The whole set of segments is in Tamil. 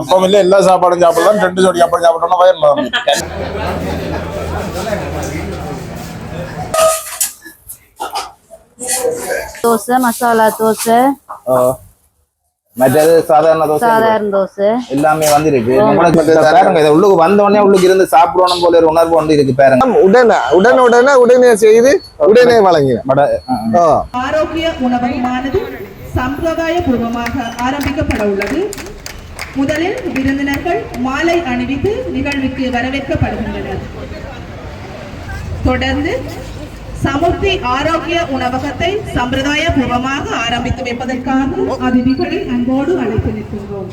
அப்பம் இல்ல எல்லா சாப்பாடும் சாப்பிடலாம் ரெண்டு ஜோடி அப்பம் சாப்பிட்டோம்னா வயிறு. தோசை மசாலா தோசை. மற்றது சாதாரண தோசை சாதாரண தோசை. எல்லாமே வந்திருக்கு. பாருங்க இதை உள்ளுக்கு வந்த உடனே உள்ளுக்கு இருந்து சாப்பிடணும் போல ஒரு உணர்வு வந்து இருக்கு பாருங்க. உடனே உடனே உடனே உடனே செய்து உடனே. ஆரோக்கிய பூர்வமாக ஆரம்பிக்கப்பட உள்ளது. முதலில் விருந்தினர்கள் மாலை அணிவித்து நிகழ்வுக்கு வரவேற்கப்படுகின்றனர். தொடர்ந்து சமுர்த்தி ஆரோக்கிய உணவகத்தை சம்பிரதாய பூர்வமாக ஆரம்பித்து வைப்பதற்காக அதிதிகளை அன்போடு அழைத்து நிற்கின்றோம்.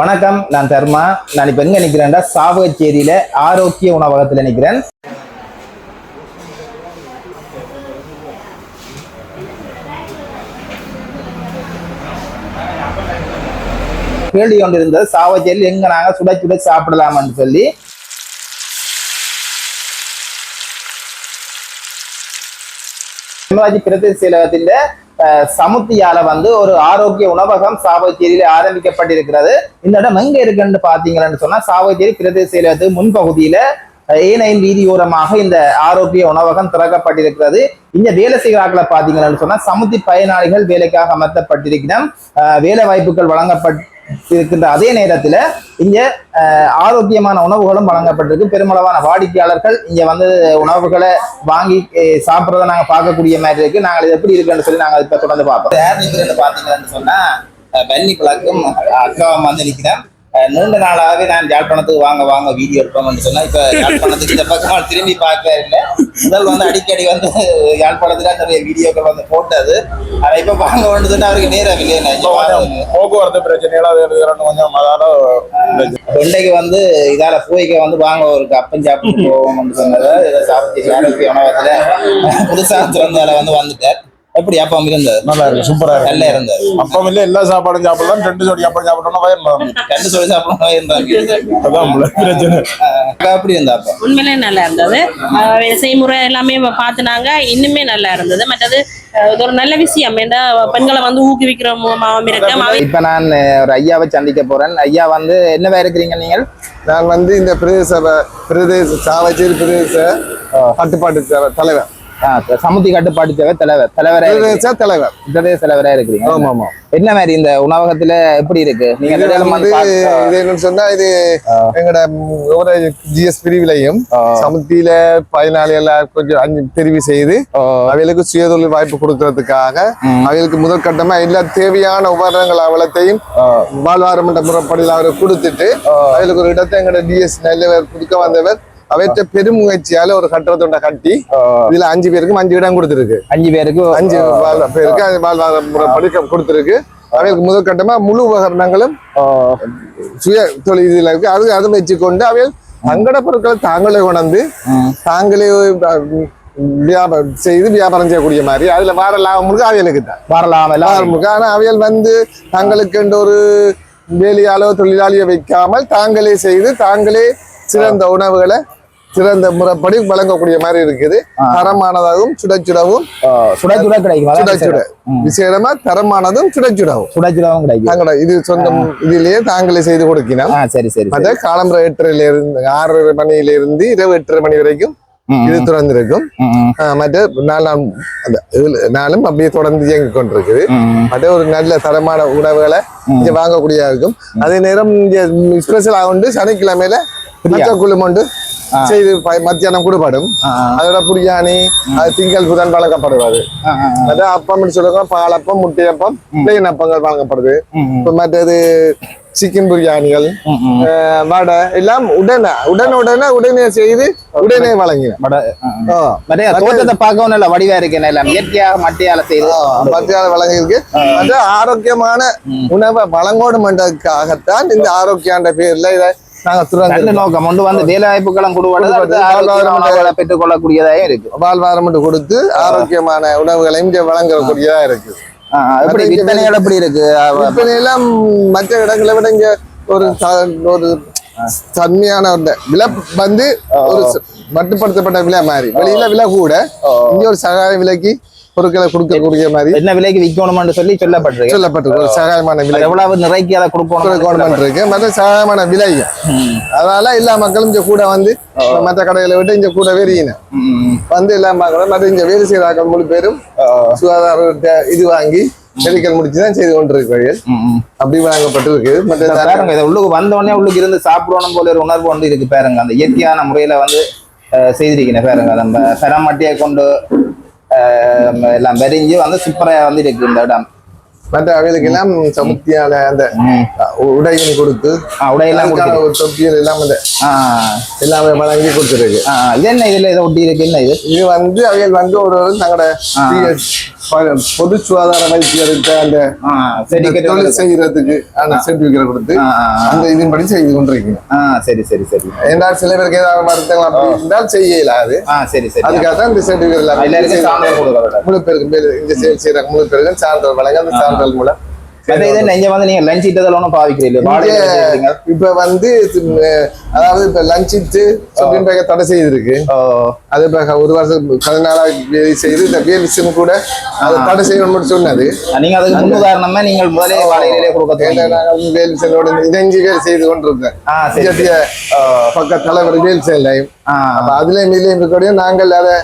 வணக்கம் நான் தர்மா. நான் இப்ப எங்க நிக்கிறேன்டா? சாவகச்சேரியில ஆரோக்கிய உணவகத்துல நிக்கிறேன். கேள்வி கொண்டு இருந்தது சாவச்சேரியில் எங்க நாங்க சுட சுட சாப்பிடலாம்னு சொல்லி. சிவராஜ் பிரதேச செயலகத்தின் சமுத்தியால வந்து ஒரு ஆரோக்கிய உணவகம் சாவகச்சேரியில ஆரம்பிக்கப்பட்டிருக்கிறது. இந்த இடம் எங்க இருக்குன்னு பாத்தீங்கன்னு சொன்னா சாவகச்சேரி பிரதேச செயலகத்துக்கு முன்பகுதியில ஏனையின் வீதியோரமாக இந்த ஆரோக்கிய உணவகம் திறக்கப்பட்டிருக்கிறது. இங்க வேலை செய்கிறார்களை பாத்தீங்கன்னு சொன்னா சமுத்தி பயனாளிகள் வேலைக்காக அமர்த்தப்பட்டிருக்கிறோம் வேலை வாய்ப்புகள் இருக்கின்ற அதே நேரத்தில் இங்கே ஆரோக்கியமான உணவுகளும் வழங்கப்பட்டிருக்கு பெருமளவான வாடிக்கையாளர்கள் இங்கே வந்து உணவுகளை வாங்கி சாப்பிட்றத நாங்கள் பார்க்கக்கூடிய மாதிரி இருக்கு. நாங்கள் இது எப்படி இருக்குன்னு சொல்லி நாங்கள் இப்போ தொடர்ந்து பார்ப்போம். யார் நிக்கிறேன்னு பார்த்தீங்கன்னு சொன்னால் பன்னி பழக்கம் அக்காவும் வந்து நிற்கிறேன் நீண்ட நாளாகவே நான் யாழ்ப்பாணத்துக்கு வாங்க வாங்க வீடியோ எடுப்போம்னு சொன்னா இப்ப யாழ்ப்பாணத்துக்கு இந்த பக்கம் திரும்பி பார்க்க இல்லை. முதல் வந்து அடிக்கடி வந்து யாழ்ப்பாணத்துல நிறைய வீடியோக்கள் வந்து போட்டது. ஆனா இப்ப வாங்க வேண்டியதுன்னு அவருக்கு நேரம் இல்லையா போக்குவரத்து பிரச்சனைகள் கொஞ்சம் அதால தொண்டைக்கு வந்து இதால பூய்க்க வந்து வாங்க ஒரு அப்பம் சாப்பிட்டு போவோம்னு சொன்னது. இதை சாப்பிட்டு உணவகத்துல புதுசா திறந்தால வந்து வந்துட்டார். எப்படி அப்பம் இருந்தது? நல்லா இருக்கு சூப்பரா இருக்கு நல்லா இருந்தது. அப்பம் இல்ல எல்லா சாப்பாடும் சாப்பிடலாம் ரெண்டு ஜோடி அப்பம் சாப்பிட்டோம்னா வயிறு நிரம்பும். கண்டு சொல்லி சாப்பிடணும் இருந்தாங்க. அதான் பிரச்சனை. எப்படி இருந்தா அப்பம் உண்மையிலே நல்லா இருந்தது. செய்முறை எல்லாமே பார்த்துனாங்க இன்னுமே நல்லா இருந்தது. மற்றது இது ஒரு நல்ல விஷயம். ஏன்னா பெண்களை வந்து ஊக்குவிக்கிற மூலமாகவும் இருக்கு இப்ப நான் ஒரு ஐயாவை சந்திக்க போறேன். ஐயா வந்து என்னவா இருக்கிறீங்க நீங்கள்? நான் வந்து இந்த பிரதேச பிரதேச சாவச்சேரி பிரதேச கட்டுப்பாட்டு தலைவர். சமுத்தி கட்டுப்பாட்டு சேவை தலைவர். தலைவரா தலைவர். பிரதேச தலைவரா இருக்கிறீங்க. ஆமா ஆமா என்ன மாதிரி இந்த உணவகத்துல எப்படி இருக்கு? நீங்க இது என்னன்னு சொன்னா இது எங்கட ஒரு ஜிஎஸ் பிரிவிலையும் சமுத்தியில பயனாளிகள் கொஞ்சம் அஞ்சு தெரிவு செய்து அவைகளுக்கு சுயதொழில் வாய்ப்பு கொடுக்கறதுக்காக அவைகளுக்கு முதற்கட்டமா எல்லா தேவையான உபகரணங்கள் அவலத்தையும் வாழ்வாரம் என்ற முறைப்படியில் அவரை கொடுத்துட்டு அவைகளுக்கு ஒரு இடத்தை எங்கட டிஎஸ் நல்லவர் கொடுக்க வந்தவர் அவற்றை பெருமுயற்சியால ஒரு கட்டடத்தொண்டை கட்டி இதுல அஞ்சு பேருக்கும் அஞ்சு இடம் கொடுத்துருக்கு. அஞ்சு பேருக்கு அஞ்சு பேருக்கு வாழ்வாதார முறைப்படி க- கொடுத்திருக்கு. அவைகளுக்கு முதற்கட்டமா முழு உபகரணங்களும் சுய தொழில் இதுல இருக்கு. அது அதை வச்சுக்கொண்டு அவைகள் தங்கட பொருட்களை தாங்களே கொண்டு தாங்களே வியாபாரம் செய்து வியாபாரம் செய்யக்கூடிய மாதிரி. அதுல வார லாபம் முழுக்க அவைகளுக்கு தான். வரலாம் எல்லாம் லாபம் முழுக்க. ஆனா அவைகள் வந்து தங்களுக்கு என்ற ஒரு வேலையாளோ தொழிலாளியோ வைக்காமல் தாங்களே செய்து தாங்களே சிறந்த உணவுகளை சிறந்த முறைப்படி வழங்கக்கூடிய மாதிரி இருக்குது. தரமானதாகவும் சுடச்சுடவும் சுட சுட கிடைக்கும். அதான் சுட சுட ம். விசேடமா தரமானதும் சுடச்சுடவும். சுட சுடவும் கிடைக்கும் இது சொந்தம் இதிலேயே தாங்களே செய்து கொடுக்கணும் சரி சரி. அத காலம்பர எட்டரையில இருந்து ஆறரை மணியில இருந்து இரவு எட்டரை மணி வரைக்கும் இது திறந்திருக்கும். மற்ற நாலு நாள் அந்த இதுல நாளும் அப்படியே தொடர்ந்து இயங்கிக் கொண்டிருக்குது. மற்ற ஒரு நல்ல தரமான உணவுகளை இங்க வாங்கக்கூடியதா இருக்கும் அதே நேரம் இங்க ஸ்பெஷலாக உண்டு சனிக்கிழமையில உண்டு. செய்து மத்தியானம் ஆ, அதோட பிரியாணி அது திங்கள் புதன் வழங்கப்படுவது. அதான் அப்பம்னு சொல்லுவாங்க பாலப்பம் முட்டையப்பம் பிளெயின் அப்பங்கள் வழங்கப்படுது. இப்ப மற்றது சிக்கன் பிரியாணிகள் வடை எல்லாம் உடனே உடனே உடனே உடனே செய்து உடனே வழங்கின தோட்டத்தை பார்க்கவும் நல்ல வடிவா இருக்கு எல்லாம் இயற்கையாக மட்டியால செய்து. பத்தியால வழங்கியிருக்கு. அது ஆரோக்கியமான உணவை வழங்கணும் என்றதுக்காகத்தான் இந்த ஆரோக்கியான்ற பேர்ல இதை நாங்க நோக்கம். கொண்டு வந்து வேலை வாய்ப்புகளும் கொடுவது கொடுப்பது, வாழ்வாதாரம் உணவுகளை பெற்றுக் கொள்ளக்கூடியதாயும் இருக்கு. வாழ்வாரம் கொடுத்து ஆரோக்கியமான உணவுகளையும் வழங்கக்கூடியதா இருக்கு. எப்படி இங்க விற்பனைகள் எப்படி இருக்கு? எல்லாம் மற்ற இடங்களை விட இங்க ஒரு ஒரு தன்மையான விலை வந்து ஒரு மட்டுப்படுத்தப்பட்ட விலை மாதிரி. வெளியில விலை கூட. இங்க ஒரு சகாய விலைக்கு பொருட்களை கொடுக்கக்கூடிய மாதிரி என்ன விலைக்கு விற்கணும்னு சொல்லி சொல்லப்பட்டிருக்கு. சொல்லப்பட்டிருக்கு. ஒரு சகாயமான விலை. எவ்வளவு? நிறைக்கு அதை கொடுக்கணும் கவர்மெண்ட் இருக்கு. மற்ற சகாயமான விலை அதனால எல்லா மக்களும் இங்க கூட வந்து மற்ற கடைகளை விட்டு இங்க கூட வெறியின வந்து எல்லா மக்களும் மற்ற இங்க வேலை செய்யறாங்க முழு பேரும் சுகாதார இது வாங்கி மெடிக்கல் முடிச்சு தான் செய்து கொண்டிருக்கிறார்கள். அப்படி வழங்கப்பட்டிருக்கு மற்ற உள்ளுக்கு வந்த உடனே உள்ளுக்கு இருந்து சாப்பிடணும் போல ஒரு உணர்வு வந்து இருக்கு பாருங்க. அந்த இயற்கையான முறையில வந்து அஹ், செய்திருக்கீங்க பாருங்க நம்ம பெரமட்டியை கொண்டு எல்லாம் வெறிஞ்சு வந்து சூப்பரா வந்து இருக்கு இந்த இடம் மற்ற அவைகளுக்கு எல்லாம் சமுத்தியான அந்த உடைகள் கொடுத்து உடையெல்லாம் ஒரு தொப்பியல் எல்லாம் அந்த எல்லாமே வழங்கி கொடுத்துருக்கு இது என்ன இதுல இதை ஒட்டி இருக்கு என்ன இது இது வந்து அவைகள் வந்து ஒரு தங்களோட பொது சுகாதார வைத்தியருக்கு அந்த தொழில் செய்யறதுக்கு அந்த சர்டிபிகேட் கொடுத்து. அந்த இதன்படி செய்து கொண்டிருக்கீங்க சரி சரி சரி. என்றால் சில பேருக்கு ஏதாவது வருத்தங்கள் அப்படி இருந்தால் செய்ய இயலாது ஆ சரி சரி. அதுக்காக தான் இந்த சர்டிபிகேட்? முழு பேருக்கு இந்த செயல் செய்யற முழு பேருக்கு சான்றிதழ் வழங்க அந்த சான்றிதழ் மூலம் நீங்க லஞ்ச் இட்டதில் ஒன்றும் பாவிக்கிறீங்க. இப்ப வந்து அதாவது இப்ப லஞ்ச் இட்டு சுப்ரீம் பேக்க தடை செய்திருக்கு. அது ஒரு வருஷம் பதினாலா வேலை செய்து இந்த கூட அதை தடை செய்யணும்னு சொன்னது. நீங்க அதுக்கு முன்னுதாரணமா நீங்கள் முதலே வாடகையிலே கொடுக்க வேலிசனோட இணைஞ்சு வேலை செய்து இயற்றிய பக்க தலைவர் வேல்சேலையும் அதுலயும் இதுலயும் இருக்கக்கூடிய நாங்கள் அதை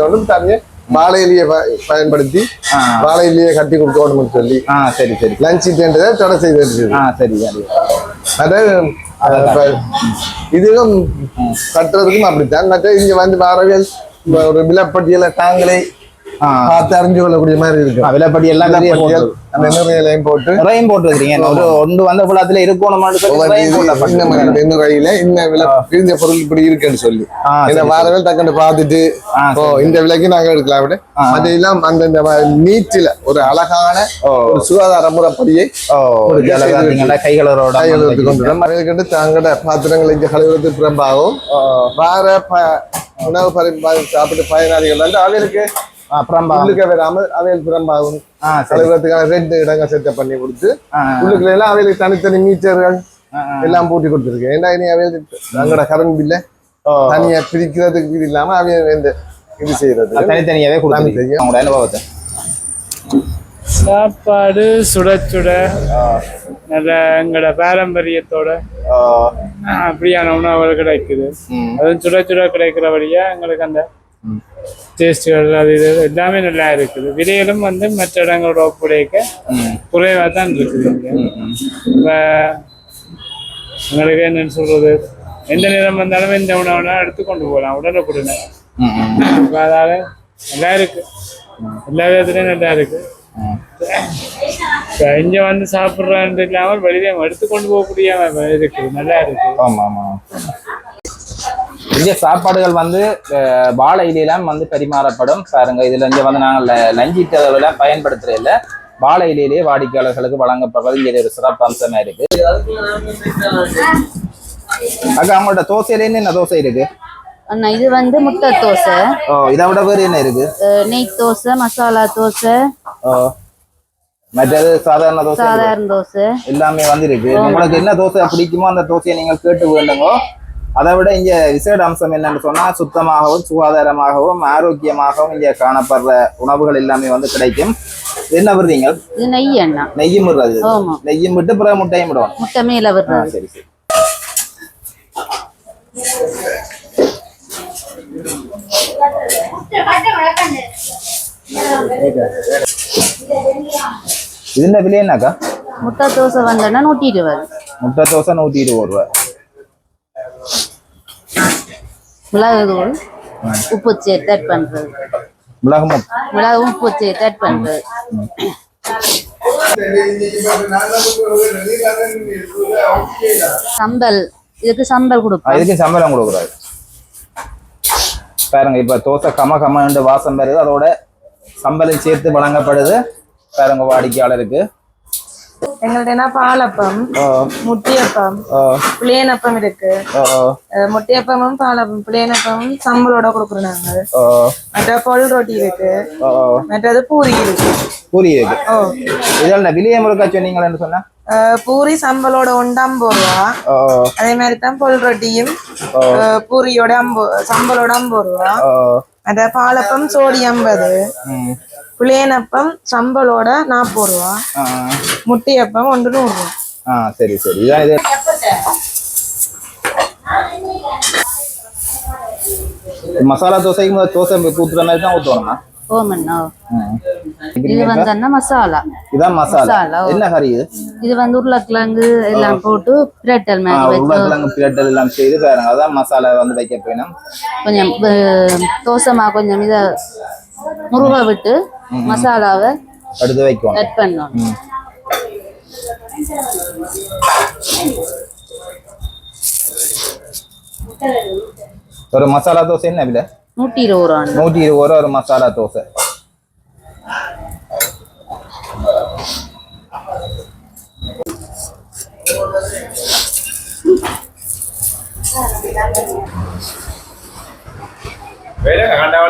வேண்டும். தனியே வாழை இலையை ப- பயன்படுத்தி ஆ. வாழை இலையை கட்டி கொடுக்கணும்னு சொல்லி. சரி சரி. லஞ்ச் இட்டுன்றதை தடை செய்து சரி சரி. அது இப்ப இதுவும் கட்டுறதுக்கும் அப்படித்தான். மற்ற இங்க வந்து வாரவியல் ஒரு விலப்பட்டியலை தாங்களே பார்த்து அறிஞ்சு கொள்ளக்கூடிய மாதிரி இருக்கு. விலைப்படி எல்லாம் விலைப்பட்டியல் போட்டு- போட்டு? நிறையும் போட்டுருக்கீங்க ஒரு ஒன்று வந்த இது போடப்பட்டிருக்கு. இன்ன இந்த விலை இந்த பொருள் இப்படி இருக்குன்னு சொல்லி. இந்த சரி, வாரவேல் டக்குன்னு பார்த்துட்டு ஓ இந்த விலைக்கு நாங்க எடுக்கலாம் விட. எல்லாம் அந்தந்த நீட்டில ஒரு அழகான. ஒரு சுகாதார முறைப்படியை கைகளோட. அவைகளுக்கு தங்களோட பாத்திரங்களை இங்க கழுவுறது புறம்பாகும் வார உணவு பரி சாப்பிட்டு பயனாளிகள். வந்து அப்புறம் உள்ளுக்க வராமல் அவைகள் புறம்பாகும் ரெண்டு இடங்கள் செட்டப் பண்ணி கொடுத்து உள்ளுக்குள்ள எல்லாம் அவைகளுக்கு தனித்தனி மீட்டர்கள். எல்லாம் பூட்டி கொடுத்துருக்கு. ஏன்னா இனி கரண்ட் பில்ல தனியா பிரிக்கிறதுக்கு இது இல்லாம அவைய இந்த இது செய்யறது. தனித்தனியாவே அனுபவத்தை. சாப்பாடு சுட சுட நல்ல எங்களோட பாரம்பரியத்தோட அப்படியான உணவுகள் கிடைக்குது. அதுவும் சுட சுட கிடைக்கிறபடியா எங்களுக்கு அந்த டேஸ்ட்டுகள் அது இது எல்லாமே நல்லா இருக்குது. விலைகளும் வந்து மற்ற இடங்களோட ஒப்படைக்க குறைவாக தான் இருக்குது. இப்போ உங்களுக்கு என்னன்னு சொல்றது? எந்த நேரம் வந்தாலும் எந்த உணவுனா எடுத்து கொண்டு போகலாம் உடனுக்குடனே. இப்போ அதால நல்லா இருக்கு. எல்லா விதத்துலையும் நல்லா இருக்கு. இப்போ இங்கே வந்து சாப்பிட்றான்னு இல்லாமல் வெளியே எடுத்து கொண்டு போகக்கூடிய இருக்குது. நல்லா இருக்கு. ஆமா ஆமா. இங்க சாப்பாடுகள் வந்து வாழை இலையெல்லாம் வந்து பரிமாறப்படும். பாருங்க இதுல இங்க வந்து நாங்கள் லஞ்சி தேவையெல்லாம் பயன்படுத்துறது இல்ல. வாழை இலையிலேயே வாடிக்கையாளர்களுக்கு வழங்கப்படுறது. இங்க ஒரு சிறப்பு அம்சமா இருக்கு. அக்கா அவங்களோட தோசையில என்ன தோசை இருக்கு? அண்ணா இது வந்து முட்டை தோசை. ஓ இதை விட வேறு என்ன இருக்கு? நெய் தோசை மசாலா தோசை. ஓ மற்றது சாதாரண தோசை. சாதாரண தோசை. எல்லாமே வந்து இருக்கு உங்களுக்கு என்ன தோசை பிடிக்குமோ அந்த தோசையை நீங்கள் கேட்டு வேண்டுங்கோ. அதை விட இங்க விசேட அம்சம் என்னன்னு சொன்னா சுத்தமாகவும் சுகாதாரமாகவும் ஆரோக்கியமாகவும் இங்க காணப்படுற உணவுகள் எல்லாமே வந்து கிடைக்கும். என்ன விடுறீங்க நெய் அண்ணா. நெய்யும் விடுறது. நெய்யும் விட்டு பிறகு முட்டையும் விடுவோம். முட்டை மேல விடுறது சரி சரி. இது என்ன விலை என்னக்கா? முட்டை தோசை வந்தோன்னா நூற்றி இருபது. முட்டை தோசை நூத்தி இருபது ரூபாய். மிளகு தூள் உப்பு சேர்த்து ஆட் பண்றது. மிளகு முட்டை மிளகு உப்பு சேர்த்து ஆட் பண்றது. சம்பல். இதுக்கு சம்பல் கொடுப்போம். இதுக்கு சம்பளம் கொடுக்குறாரு பாருங்க இப்ப தோசை கம கமன்னு வாசம் வருது. அதோட சம்பளம் சேர்த்து வழங்கப்படுது. பாருங்க வாடிக்கையாளருக்கு. எங்கள்ட்ட பாலப்பம் முட்டியப்பம் புளியனப்பம் இருக்கு. முட்டியப்பமும் பாலப்பம் புளியனப்பமும் சம்பளோட கொடுக்குறோம் நாங்க. மற்ற பொல் ரொட்டி இருக்கு. மற்றது பூரி இருக்கு. பூரி இருக்கு. ஓ. இதில் விலையை முழுக்க சொன்னீங்களேன்னு சொன்னா? பூரி சம்பளோட ஒன்று ஐம்பது ரூபா அதே மாதிரி தான் பொல் ரொட்டியும் பூரியோட ஐம்பது சம்பளோட ஐம்பது ரூபா. மற்ற பாலப்பம் சோடி ஐம்பது புளியனப்பம் சம்பளோட நாற்பது ரூபா. முட்டியப்பம் ஒன்று நூறு ரூபா. ஆ சரி சரி. இதான் இது. மசாலா தோசைக்கு முதல்ல தோசை ஊத்துற மாதிரி தான் ஊத்துவாங்கண்ணா ஓமண்ணா. ம். இது வந்தோன்னா மசாலா. இதான் மசாலா. என்ன கறி இது? இது வந்து உருளைக்கிழங்கு எல்லாம் போட்டு பிரட்டல் மாதிரி உருளைக்கிழங்கு பிரட்டல் எல்லாம் செய்து அதான் மசாலா வந்து வைக்க போயிடும் கொஞ்சம் தோசைமா கொஞ்சம் இதை முருகா விட்டு மசாலாவை அடுத்து வைக்கணும் கட் பண்ணணும். ஒரு மசாலா தோசை என்ன விலை? நூத்தி இருபது ரூபா நூத்தி இருபது ரூபா ஒரு மசாலா தோசை. வேலை கண்டவள